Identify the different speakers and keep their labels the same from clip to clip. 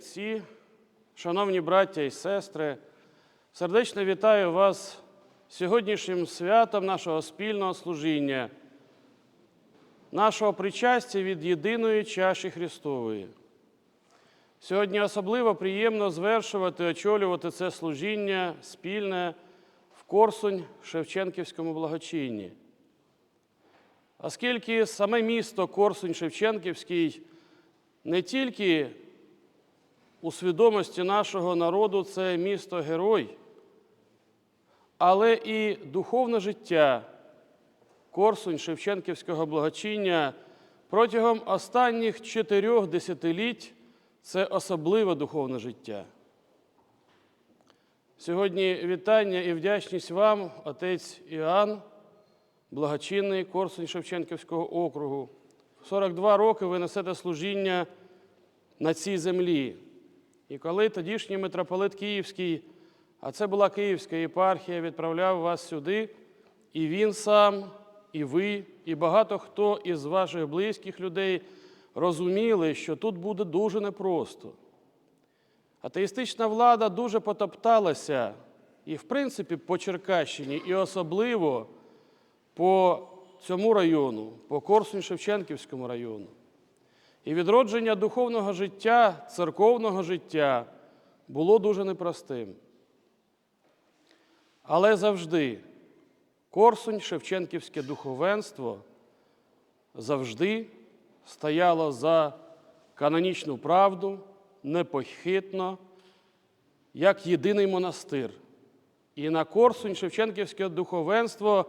Speaker 1: отці, шановні браття і сестри, сердечно вітаю вас сьогоднішнім святом нашого спільного служіння, нашого причастя від єдиної чаші Христової. Сьогодні особливо приємно звершувати, очолювати це служіння спільне в Корсунь Шевченківському благочинні. Оскільки саме місто Корсунь Шевченківський не тільки у свідомості нашого народу це місто герой, але і духовне життя Корсунь Шевченківського благочиння протягом останніх чотирьох десятиліть це особливе духовне життя. Сьогодні вітання і вдячність вам, отець Іоанн, благочинний Корсунь Шевченківського округу. 42 роки ви несете служіння на цій землі. І коли тодішній митрополит Київський, а це була Київська єпархія, відправляв вас сюди, і він сам, і ви, і багато хто із ваших близьких людей розуміли, що тут буде дуже непросто. Атеїстична влада дуже потопталася і, в принципі, по Черкащині, і особливо по цьому району, по Корсунь-Шевченківському району. І відродження духовного життя, церковного життя було дуже непростим. Але завжди Корсунь, Шевченківське духовенство завжди стояло за канонічну правду, непохитно, як єдиний монастир. І на Корсунь Шевченківське духовенство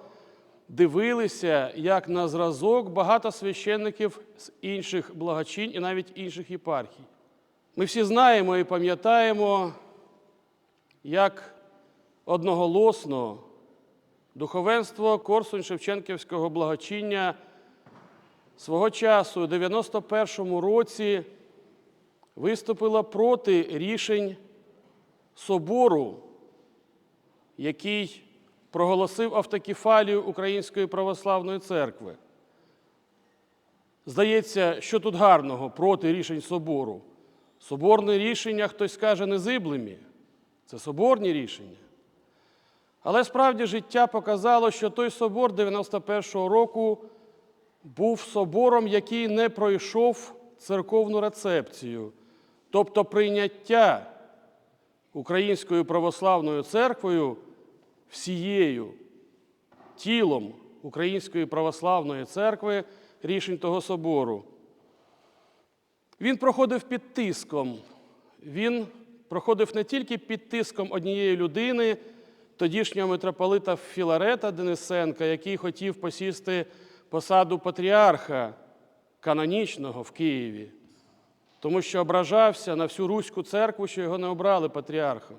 Speaker 1: дивилися як на зразок багато священників з інших благочинь і навіть інших єпархій. Ми всі знаємо і пам'ятаємо, як одноголосно духовенство Корсунь Шевченківського благочиння свого часу у 91-му році виступило проти рішень собору, який проголосив автокефалію Української православної церкви. Здається, що тут гарного проти рішень собору. Соборні рішення, хтось скаже, незиблемі. Це соборні рішення. Але справді життя показало, що той собор 91-го року був собором, який не пройшов церковну рецепцію, тобто прийняття Українською православною церквою всією тілом Української православної церкви рішень того собору. Він проходив під тиском. Він проходив не тільки під тиском однієї людини, тодішнього митрополита Філарета Денисенка, який хотів посісти посаду патріарха канонічного в Києві, тому що ображався на всю Руську церкву, що його не обрали патріархом.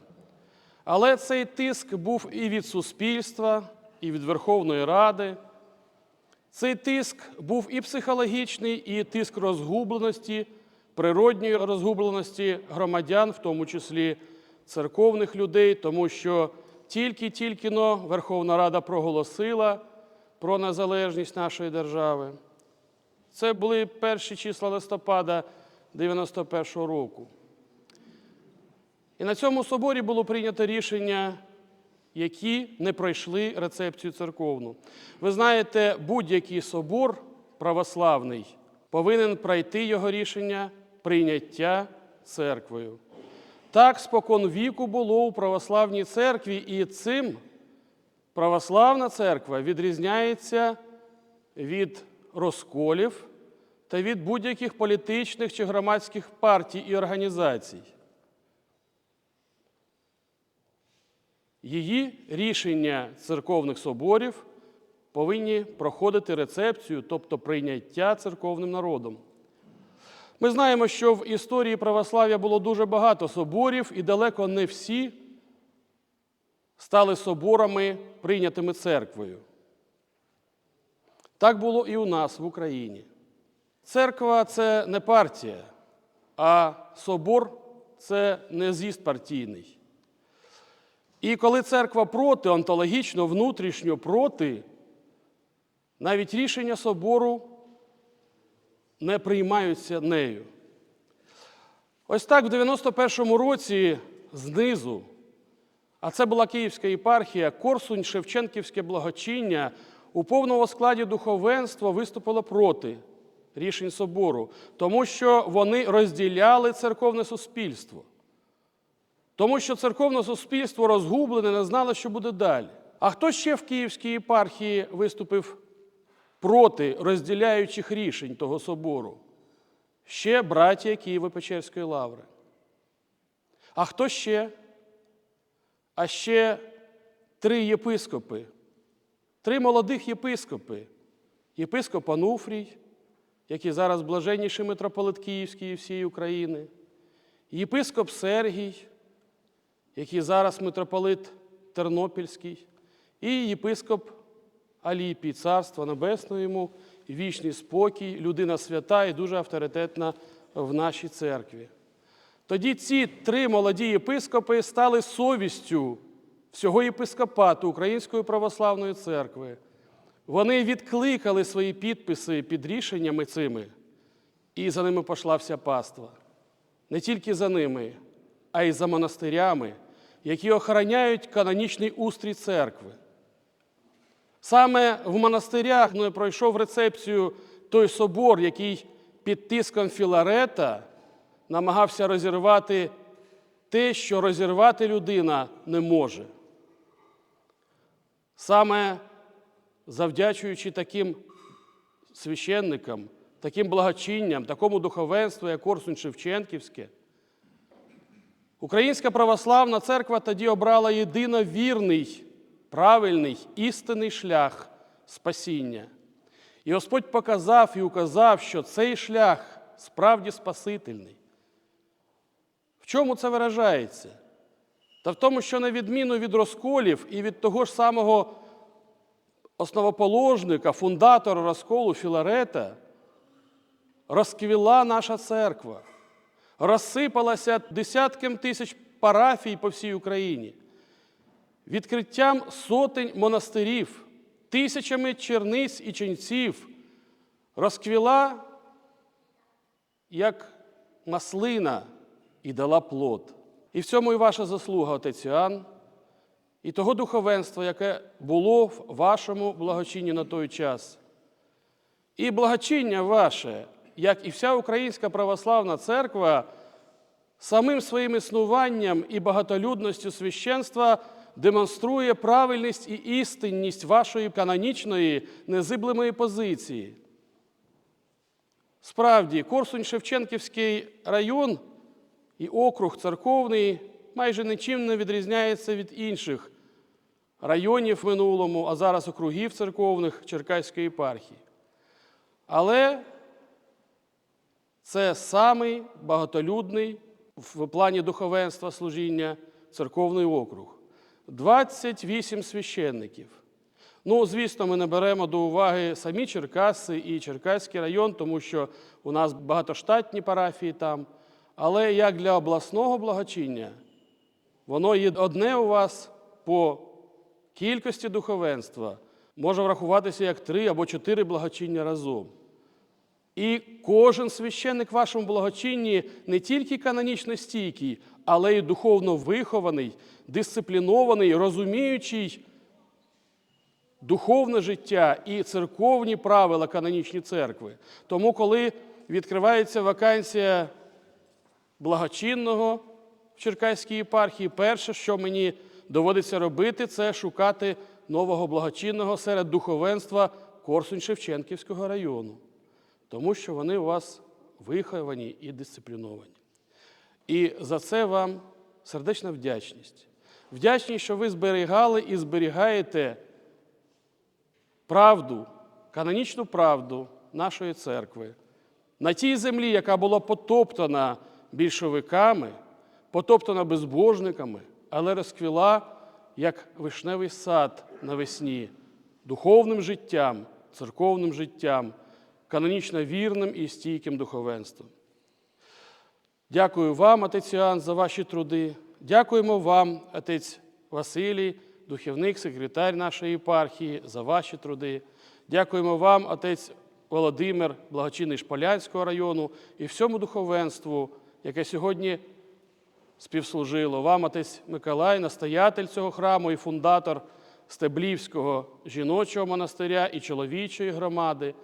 Speaker 1: Але цей тиск був і від суспільства, і від Верховної Ради. Цей тиск був і психологічний, і тиск розгубленості, природньої розгубленості громадян, в тому числі церковних людей, тому що тільки-тільки но Верховна Рада проголосила про незалежність нашої держави. Це були перші числа листопада 91-го року. І на цьому соборі було прийнято рішення, які не пройшли рецепцію церковну. Ви знаєте, будь-який собор православний повинен пройти його рішення прийняття церквою. Так спокон віку було у православній церкві, і цим православна церква відрізняється від розколів та від будь-яких політичних чи громадських партій і організацій. Її рішення церковних соборів повинні проходити рецепцію, тобто прийняття церковним народом. Ми знаємо, що в історії православ'я було дуже багато соборів, і далеко не всі стали соборами, прийнятими церквою. Так було і у нас в Україні. Церква це не партія, а собор це не з'їзд партійний. І коли церква проти, онтологічно, внутрішньо проти, навіть рішення собору не приймаються нею. Ось так в 91-му році знизу, а це була Київська єпархія, Корсунь Шевченківське благочиння у повному складі духовенства виступило проти рішень собору, тому що вони розділяли церковне суспільство. Тому що церковне суспільство розгублене, не знало, що буде далі. А хто ще в Київській єпархії виступив проти розділяючих рішень того собору? Ще братія Києво-Печерської лаври. А хто ще? А ще три єпископи, три молодих єпископи. Єпископ Ануфрій, який зараз блаженніший митрополит Київський і всієї України, єпископ Сергій, який зараз митрополит Тернопільський, і єпископ Аліпій, Царство Небесне йому, вічний спокій, людина свята і дуже авторитетна в нашій церкві. Тоді ці три молоді єпископи стали совістю всього єпископату Української православної церкви. Вони відкликали свої підписи під рішеннями цими, і за ними пішла вся паства. Не тільки за ними, а й за монастирями, які охороняють канонічний устрій церкви. Саме в монастирях ну, пройшов рецепцію той собор, який під тиском Філарета намагався розірвати те, що розірвати людина не може. Саме завдячуючи таким священникам, таким благочинням, такому духовенству, як Корсунь Шевченківське, Українська православна церква тоді обрала єдино вірний, правильний, істинний шлях спасіння. І Господь показав і указав, що цей шлях справді спасительний. В чому це виражається? Та в тому, що на відміну від розколів і від того ж самого основоположника, фундатора розколу Філарета, розквіла наша церква, розсипалася десяткам тисяч парафій по всій Україні, відкриттям сотень монастирів, тисячами черниць і ченців, розквіла як маслина і дала плод. І в цьому і ваша заслуга, отець Іоанн, і того духовенства, яке було в вашому благочинні на той час. І благочиння ваше, як і вся Українська православна церква, самим своїм існуванням і багатолюдністю священства демонструє правильність і істинність вашої канонічної незиблемої позиції. Справді, Корсунь Шевченківський район і округ церковний майже нічим не відрізняється від інших районів в минулому, а зараз округів церковних Черкаської єпархії. Але це самий багатолюдний в плані духовенства служіння церковний округ. 28 священників. Ну, звісно, ми не беремо до уваги самі Черкаси і Черкаський район, тому що у нас багатоштатні парафії там. Але як для обласного благочиння, воно є одне у вас по кількості духовенства, може врахуватися як три або чотири благочиння разом. І кожен священник в вашому благочинні не тільки канонічно стійкий, але й духовно вихований, дисциплінований, розуміючий духовне життя і церковні правила канонічні церкви. Тому, коли відкривається вакансія благочинного в Черкаській єпархії, перше, що мені доводиться робити, це шукати нового благочинного серед духовенства Корсунь-Шевченківського району, тому що вони у вас виховані і дисципліновані. І за це вам сердечна вдячність. Вдячність, що ви зберігали і зберігаєте правду, канонічну правду нашої церкви на тій землі, яка була потоптана більшовиками, потоптана безбожниками, але розквіла як вишневий сад навесні, духовним життям, церковним життям, канонічно вірним і стійким духовенством. Дякую вам, отець Іоанн, за ваші труди. Дякуємо вам, отець Василій, духовник, секретар нашої єпархії, за ваші труди. Дякуємо вам, отець Володимир, благочинний Шполянського району і всьому духовенству яке сьогодні співслужило. Вам, отець Миколай, настоятель цього храму і фундатор Стеблівського жіночого монастиря і чоловічої громади.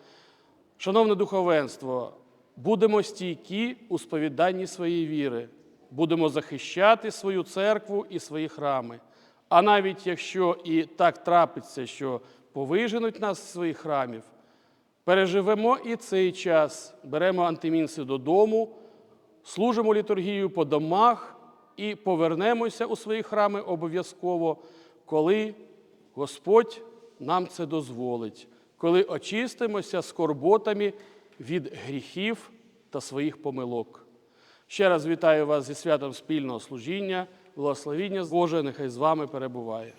Speaker 1: Шановне духовенство, будемо стійкі у сповіданні своєї віри, будемо захищати свою церкву і свої храми. А навіть якщо і так трапиться, що повиженуть нас з своїх храмів, переживемо і цей час, беремо антимінси додому, служимо літургію по домах і повернемося у свої храми обов'язково, коли Господь нам це дозволить, коли очистимося скорботами від гріхів та своїх помилок. Ще раз вітаю вас зі святом спільного служіння, благословіння Боже, нехай з вами перебуває.